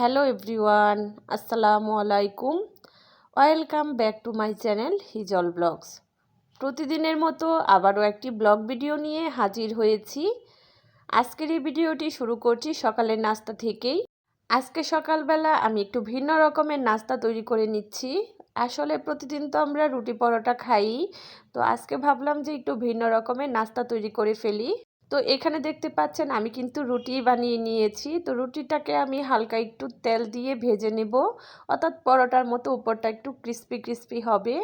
Hello everyone, আসসালামু আলাইকুম। Welcome back to my channel Hijal blogs. প্রতিদিনের মতো আবারও একটি ব্লগ ভিডিও নিয়ে হাজির হয়েছি। আজকের এই ভিডিওটি শুরু করছি সকালের নাস্তা থেকেই। আজকে সকালবেলা আমি একটু ভিন্ন রকমের নাস্তা তৈরি করে নিচ্ছি। আসলে প্রতিদিন তো আমরা রুটি পরোটা খাই, তো আজকে ভাবলাম যে একটু ভিন্ন রকমের নাস্তা তৈরি করে ফেলি। তো এখানে দেখতে পাচ্ছেন আমি কিন্তু রুটি বানিয়ে নিয়েছি। তো রুটিটাকে আমি হালকা একটু তেল দিয়ে ভেজে নেব। অর্থাৎ পরোটার মতো উপরটা একটু ক্রিস্পি ক্রিস্পি হবে।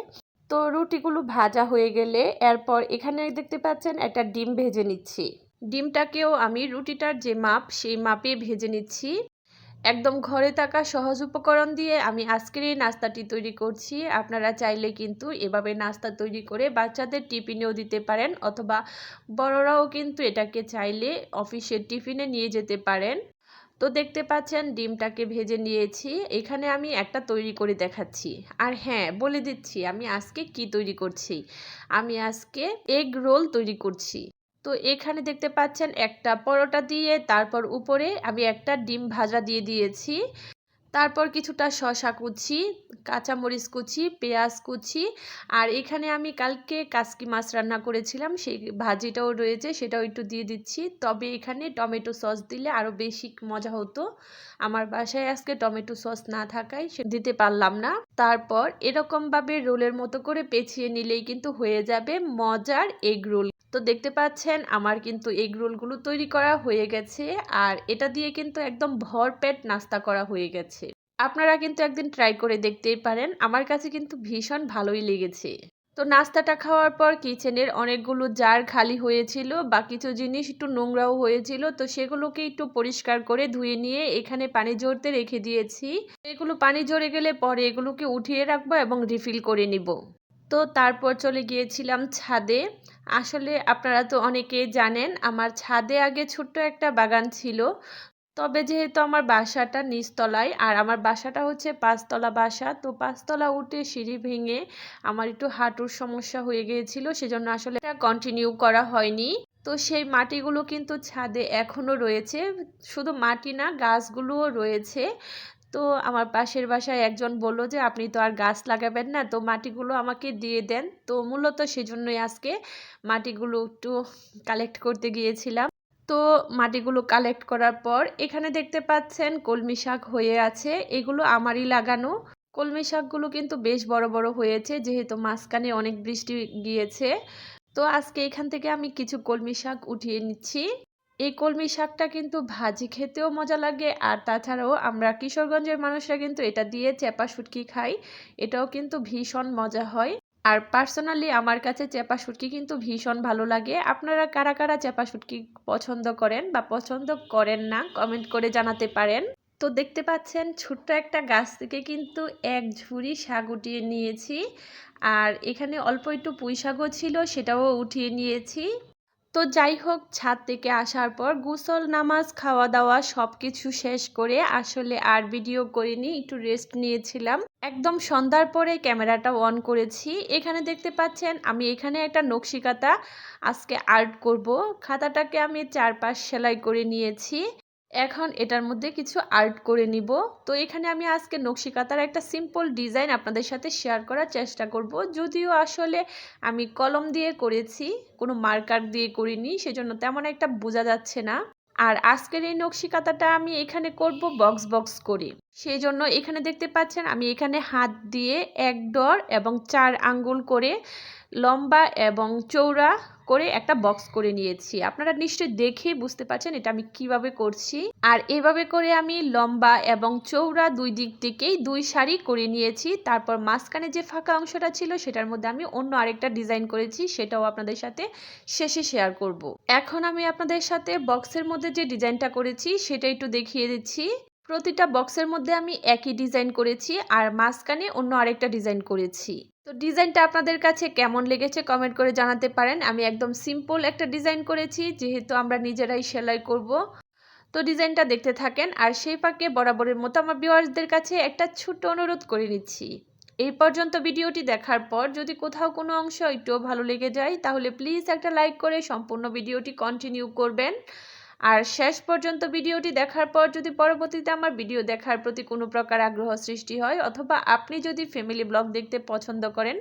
তো রুটিগুলো ভাজা হয়ে গেলে এরপর এখানে দেখতে পাচ্ছেন একটা ডিম ভেজে নিচ্ছি। ডিমটাকেও আমি রুটিটার যে মাপ, সেই মাপে ভেজে নিচ্ছি। একদম ঘরে থাকা সহজ উপকরণ দিয়ে আমি আজকের এই নাস্তাটি তৈরি করছি। আপনারা চাইলে কিন্তু এভাবে নাস্তা তৈরি করে বাচ্চাদের টিফিনেও দিতে পারেন অথবা বড়রাও কিন্তু এটাকে চাইলে অফিসের টিফিনে নিয়ে যেতে পারেন। তো দেখতে পাচ্ছেন ডিমটাকে ভেজে নিয়েছি। এখানে আমি একটা তৈরি করে দেখাচ্ছি। আর হ্যাঁ বলে দিচ্ছি আমি আজকে কি তৈরি করছি। আমি আজকে এগ রোল তৈরি করছি। তো এখানে দেখতে পাচ্ছেন একটা পরোটা দিয়ে, তারপর উপরে আমি একটা ডিম ভাজা দিয়ে দিয়েছি। তারপর কিছুটা শশা কুচি, কাঁচামরিচ কুচি, পেঁয়াজ কুচি, আর এখানে আমি কালকে কাসকি মাছ রান্না করেছিলাম, সেই ভাজিটাও রয়েছে, সেটাও একটু দিয়ে দিচ্ছি। তবে এখানে টমেটো সস দিলে আরও বেশি মজা হতো। আমার বাসায় আজকে টমেটো সস না থাকায় সে দিতে পারলাম না। তারপর এরকমভাবে রোলের মতো করে পেঁচিয়ে নিলেই কিন্তু হয়ে যাবে মজার এগ রোল। তো দেখতে পাচ্ছেন আমার কিন্তু এগ রোলগুলো তৈরি করা হয়ে গেছে আর এটা দিয়ে কিন্তু একদম ভরপেট নাস্তা করা হয়ে গেছে। আপনারা কিন্তু একদিন ট্রাই করে দেখতেই পারেন, আমার কাছে কিন্তু ভীষণ ভালোই লেগেছে। তো নাস্তাটা খাওয়ার পর কিচেনের অনেকগুলো জার খালি হয়েছিল, বা কিছু জিনিস একটু নোংরাও হয়েছিল, তো সেগুলোকে একটু পরিষ্কার করে ধুয়ে নিয়ে এখানে পানি জড়তে রেখে দিয়েছি। এগুলো পানি জড়ে গেলে পরে এগুলোকে উঠিয়ে রাখব এবং রিফিল করে নিব। তো তারপর চলে গিয়েছিলাম ছাদে। আসলে আপনারা তো অনেকেই জানেন, আমার ছাদে আগে ছোট্ট একটা বাগান ছিল। তবে যেহেতু আমার বাসাটা নিচতলায়, আর আমার বাসাটা হচ্ছে পাঁচতলা বাসা, তো পাঁচতলা উঠে সিঁড়ি ভেঙে আমার একটু হাঁটুর সমস্যা হয়ে গিয়েছিল, সেজন্য আসলে এটা কন্টিনিউ করা হয়নি। তো সেই মাটিগুলো কিন্তু ছাদে এখনও রয়েছে। শুধু মাটি না, গাছগুলোও রয়েছে। তো আমার পাশের বাসায় একজন বলল যে, আপনি তো আর গাছ লাগাবেন না, তো মাটিগুলো আমাকে দিয়ে দেন। তো মূলত সেজন্যই আজকে মাটিগুলো একটু কালেক্ট করতে গিয়েছিলাম। তো মাটিগুলো কালেক্ট করার পর এখানে দেখতে পাচ্ছেন কলমি শাক হয়ে আছে, এগুলো আমারই লাগানো। কলমি শাকগুলো কিন্তু বেশ বড় বড় হয়েছে, যেহেতু মাঝখানে অনেক বৃষ্টি গিয়েছে। তো আজকে এখান থেকে আমি কিছু কলমি শাক উঠিয়ে নিচ্ছি। এই কলমি শাকটা কিন্তু ভাজি খেতেও মজা লাগে, আর তাছাড়াও আমরা কিশোরগঞ্জের মানুষরা কিন্তু এটা দিয়ে চেপা শুটকি খাই, এটাও কিন্তু ভীষণ মজা হয়। আর পার্সোনালি আমার কাছে চেপা শুটকি কিন্তু ভীষণ ভালো লাগে। আপনারা কারা কারা চেপা শুটকি পছন্দ করেন বা পছন্দ করেন না, কমেন্ট করে জানাতে পারেন। তো দেখতে পাচ্ছেন ছোট্ট একটা গাছ থেকে কিন্তু এক ঝুড়ি শাক উঠিয়ে নিয়েছি, আর এখানে অল্প একটু পুঁই শাকও ছিল, সেটাও উঠিয়ে নিয়েছি। তো যাই হোক, ছাদ থেকে আসার পর গুসল, নামাজ খাওয়া দাওয়া সব কিছু শেষ করে আসলে আর ভিডিও করিনি, একটু রেস্ট নিয়েছিলাম। একদম সন্ধ্যার পরে ক্যামেরাটা অন করেছি। এখানে দেখতে পাচ্ছেন, আমি এখানে একটা নকশিকাতা আজকে আর্ট করব। খাতাটাকে আমি চারপাশ সেলাই করে নিয়েছি। এখন এটার মধ্যে কিছু আর্ট করে নিব। তো এখানে আমি আজকে নকশি কাতার একটা সিম্পল ডিজাইন আপনাদের সাথে শেয়ার করার চেষ্টা করব। যদিও আসলে আমি কলম দিয়ে করেছি, কোনো মার্কার দিয়ে করিনি, সেজন্য তেমন একটা বোঝা যাচ্ছে না। আর আজকের এই নকশি কাতাটা আমি এখানে করব বক্স বক্স করে। সেই জন্য এখানে দেখতে পাচ্ছেন আমি এখানে হাত দিয়ে এক ডর এবং চার আঙ্গুল করে লম্বা এবং চৌড়া করে একটা বক্স করে নিয়েছি। আপনারা নিশ্চয়ই দেখেই বুঝতে পারছেন এটা আমি কীভাবে করছি। আর এভাবে করে আমি লম্বা এবং চৌড়া দুই দিক থেকেই দুই শাড়ি করে নিয়েছি। তারপর মাঝখানে যে ফাঁকা অংশটা ছিল সেটার মধ্যে আমি অন্য আরেকটা ডিজাইন করেছি, সেটাও আপনাদের সাথে শেষে শেয়ার করব। এখন আমি আপনাদের সাথে বক্সের মধ্যে যে ডিজাইনটা করেছি সেটা একটু দেখিয়ে দিচ্ছি। প্রতিটা বক্সের মধ্যে আমি একই ডিজাইন করেছি আর মাঝখানে অন্য আরেকটা ডিজাইন করেছি। তো ডিজাইনটা আপনাদের কাছে কেমন লেগেছে কমেন্ট করে জানাতে পারেন। আমি একদম সিম্পল একটা ডিজাইন করেছি, যেহেতু আমরা নিজেরাই সেলাই করব। তো ডিজাইনটা দেখতে থাকেন আর সেই পাকে বরাবরের মতো আমার ভিউয়ার্সদের কাছে একটা ছোট্ট অনুরোধ করে নিচ্ছি। এই পর্যন্ত ভিডিওটি দেখার পর যদি কোথাও কোনো অংশ একটুও ভালো লেগে যায়, তাহলে প্লিজ একটা লাইক করে সম্পূর্ণ ভিডিওটি কন্টিনিউ করবেন। আর শেষ পর্যন্ত ভিডিওটি দেখার পর যদি পরবর্তীতে আমার ভিডিও দেখার প্রতি কোনো প্রকার আগ্রহ সৃষ্টি হয় অথবা আপনি যদি ফ্যামিলি ব্লগ দেখতে পছন্দ করেন,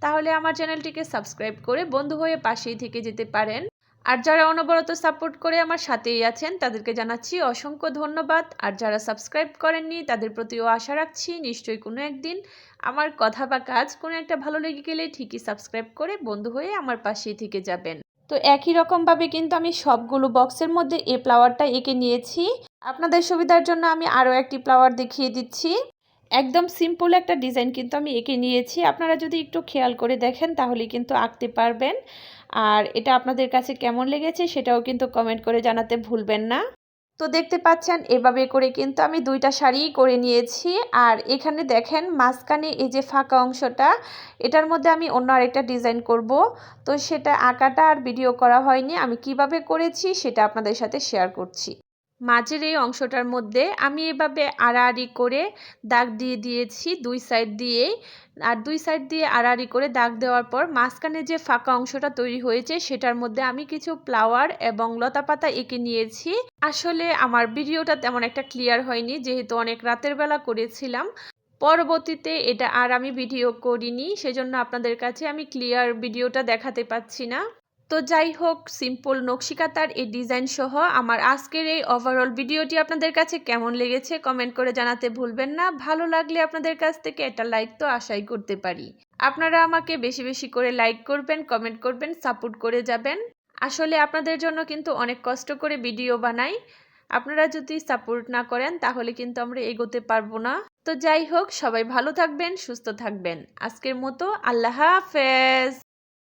তাহলে আমার চ্যানেলটিকে সাবস্ক্রাইব করে বন্ধু হয়ে পাশেই থেকে যেতে পারেন। আর যারা অনবরত সাপোর্ট করে আমার সাথেই আছেন, তাদেরকে জানাচ্ছি অসংখ্য ধন্যবাদ। আর যারা সাবস্ক্রাইব করেননি, তাদের প্রতিও আশা রাখছি নিশ্চয়ই কোনো একদিন আমার কথা বা কাজ কোনো একটা ভালো লেগে গেলে ঠিকই সাবস্ক্রাইব করে বন্ধু হয়ে আমার পাশেই থেকে যাবেন। তো একই রকমভাবে কিন্তু আমি সবগুলো বক্সের মধ্যে এই ফ্লাওয়ারটা এঁকে নিয়েছি। আপনাদের সুবিধার জন্য আমি আরও একটি ফ্লাওয়ার দেখিয়ে দিচ্ছি। একদম সিম্পল একটা ডিজাইন কিন্তু আমি এঁকে নিয়েছি। আপনারা যদি একটু খেয়াল করে দেখেন তাহলে কিন্তু আঁকতে পারবেন। আর এটা আপনাদের কাছে কেমন লেগেছে সেটাও কিন্তু কমেন্ট করে জানাতে ভুলবেন না। তো দেখতে পাচ্ছেন, এভাবে করে কিন্তু আমি দুইটা শাড়ি করে নিয়েছি। আর এখানে দেখেন, মাঝখানে এই যে ফাঁকা অংশটা, এটার মধ্যে আমি অন্য আরেকটা ডিজাইন করব। তো সেটা আঁকাটা আর ভিডিও করা হয়নি। আমি কীভাবে করেছি সেটা আপনাদের সাথে শেয়ার করছি। মাঝের এই অংশটার মধ্যে আমি এভাবে আড়াআড়ি করে দাগ দিয়ে দিয়েছি দুই সাইড দিয়ে আর দুই সাইড দিয়ে আড়াআড়ি করে দাগ দেওয়ার পর মাঝখানে যে ফাঁকা অংশটা তৈরি হয়েছে সেটার মধ্যে আমি কিছু ফ্লাওয়ার এবং লতা পাতা এঁকে নিয়েছি। আসলে আমার ভিডিওটা তেমন একটা ক্লিয়ার হয়নি, যেহেতু অনেক রাতের বেলা করেছিলাম। পরবর্তীতে এটা আর আমি ভিডিও করিনি, সেজন্য আপনাদের কাছে আমি ক্লিয়ার ভিডিওটা দেখাতে পাচ্ছি না। তো যাই হোক সিম্পল নকশিকাতার এই ডিজাইন সহ আমার আজকের এই ওভারঅল ভিডিওটি আপনাদের কাছে কেমন লেগেছে কমেন্ট করে জানাতে ভুলবেন না। ভালো লাগলে আপনাদের কাছ থেকে একটা লাইক তো আশাই করতে পারি। আপনারা আমাকে বেশি বেশি করে লাইক করবেন কমেন্ট করবেন সাপোর্ট করে যাবেন। আসলে আপনাদের জন্য কিন্তু অনেক কষ্ট করে ভিডিও বানাই। আপনারা যদি সাপোর্ট না করেন, তাহলে কিন্তু আমরা এগোতে পারব না। তো যাই হোক, সবাই ভালো থাকবেন, সুস্থ থাকবেন। আজকের মতো আল্লাহ হাফেজ।